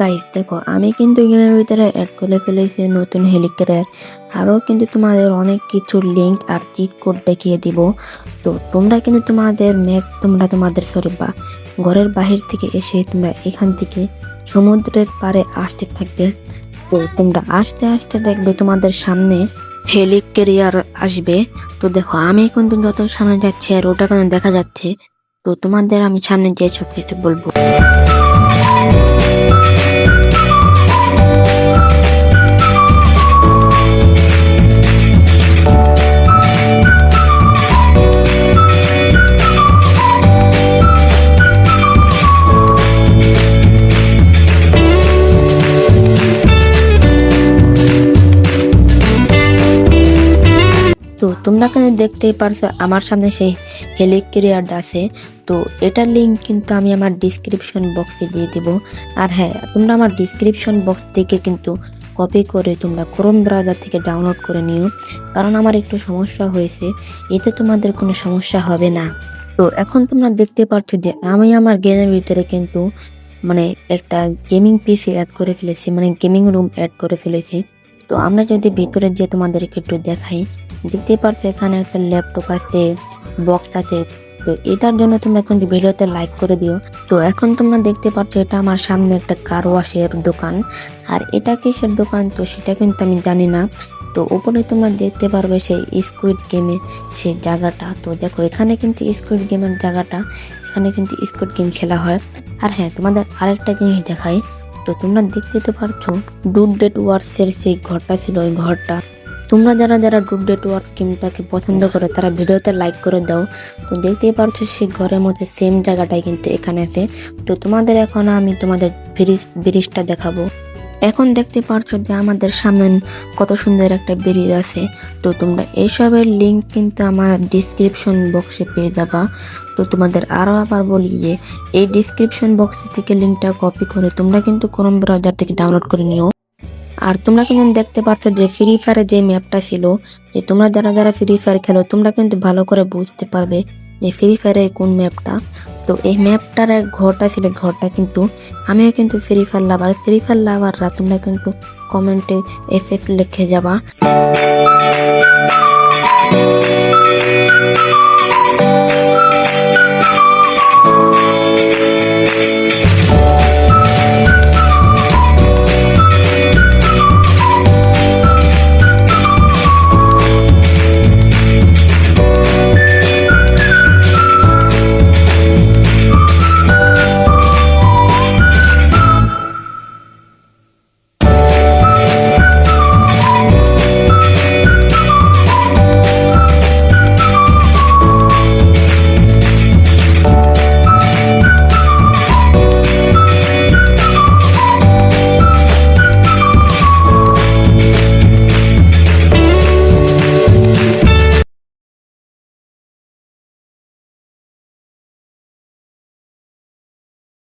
Guys দেখো, আমি কিন্তু গেমের ভিতরে অ্যাড করে ফেলেছি নতুন হেলিকপ্টার আরও কিন্তু তোমাদের অনেক কিছু লিঙ্ক আর চিট কোড দেখিয়ে দিব। তো তোমরা কিন্তু তোমাদের ম্যাপ তোমরা তোমাদের সরি বা ঘরের বাহির থেকে এসে তোমরা এখান থেকে সমুদ্রের পাড়ে আসতে থাকবে। তো তোমরা আসতে আসতে দেখবে তোমাদের সামনে হেলি ক্যারিয়ার আসবে। তো দেখো, আমি কিন্তু যত সামনে যাচ্ছি আর ওটা কেন দেখা যাচ্ছে, তো তোমাদের আমি সামনে যে সব কিছু বলব। তো তোমরা কিন্তু দেখতেই পারছ আমার সামনে সেই হেলিক্যারিয়ারটা আছে। তো এটার লিঙ্ক কিন্তু আমি আমার ডিসক্রিপশন বক্সে দিয়ে দিব। আর হ্যাঁ তোমরা আমার ডিসক্রিপশন বক্স থেকে কিন্তু কপি করে তোমরা ক্রোম ব্রাউজার থেকে ডাউনলোড করে নিও। কারণ আমার একটু সমস্যা হয়েছে, এতে তোমাদের কোনো সমস্যা হবে না। তো এখন তোমরা দেখতে পাচ্ছ যে আমি আমার গেমের ভিতরে কিন্তু মানে একটা গেমিং পিসি অ্যাড করে ফেলেছি মানে গেমিং রুম অ্যাড করে ফেলেছি। তো আমরা যদি ভিতরে যে তোমাদেরকে একটু দেখাই দেখতেই পারছ, এখানে একটা ল্যাপটপ আছে বক্স আছে। তো এটার জন্য তোমরা কিন্তু ভিডিওতে লাইক করে দিও। তো এখন তোমরা দেখতে পাচ্ছ এটা আমার সামনে একটা কার ওয়াশের দোকান। আর এটা কিসের দোকান? তো সেটা কিন্তু আমি জানি না। তো উপরে তোমরা দেখতে পারবে সেই স্কুইড গেমে সেই জায়গাটা। তো দেখো, এখানে কিন্তু স্কুইড গেমের জায়গাটা, এখানে কিন্তু স্কুইড গেম খেলা হয়। আর হ্যাঁ তোমাদের আরেকটা জিনিস দেখাই। তো তোমরা দেখতে তো পারছ ডুড ডেট ওয়ার্সের সেই ঘরটা ছিল, ওই ঘরটা। তোমরা যারা যারা ডুড ডেট ওয়ার্স গেমটাকে পছন্দ করে, তারা ভিডিওতে লাইক করে দাও। তো দেখতেই পারছ সেই ঘরের মধ্যে সেম জায়গাটাই কিন্তু এখানে আছে। তো তোমাদের এখন আমি তোমাদের ব্রিজ, ব্রিজটা দেখাবো। এখন দেখতে পারছ যে আমাদের সামনে কত সুন্দর একটা ব্রিজ আছে। তো তোমরা এইসবের লিঙ্ক কিন্তু আমার ডিসক্রিপশন বক্সে পেয়ে যাবা। তো তোমাদের আরও আবার বলি যে, এই ডিসক্রিপশন বক্স থেকে লিঙ্কটা কপি করে তোমরা কিন্তু ক্রোম ব্রাউজার থেকে ডাউনলোড করে নিও। আর তোমরা কিন্তু দেখতে পারছ যে ফ্রি ফায়ারের যে ম্যাপটা ছিল, যে তোমরা যারা যারা ফ্রি ফায়ার খেলো, তোমরা কিন্তু ভালো করে বুঝতে পারবে যে ফ্রি ফায়ারের কোন ম্যাপটা তো এই ম্যাপটার এক ঘরটা ছিল ঘরটা কিন্তু আমিও কিন্তু Free Fire lover Free Fire লাভাররা তোমরা কিন্তু কমেন্টে এফ এফ লিখে যাবা।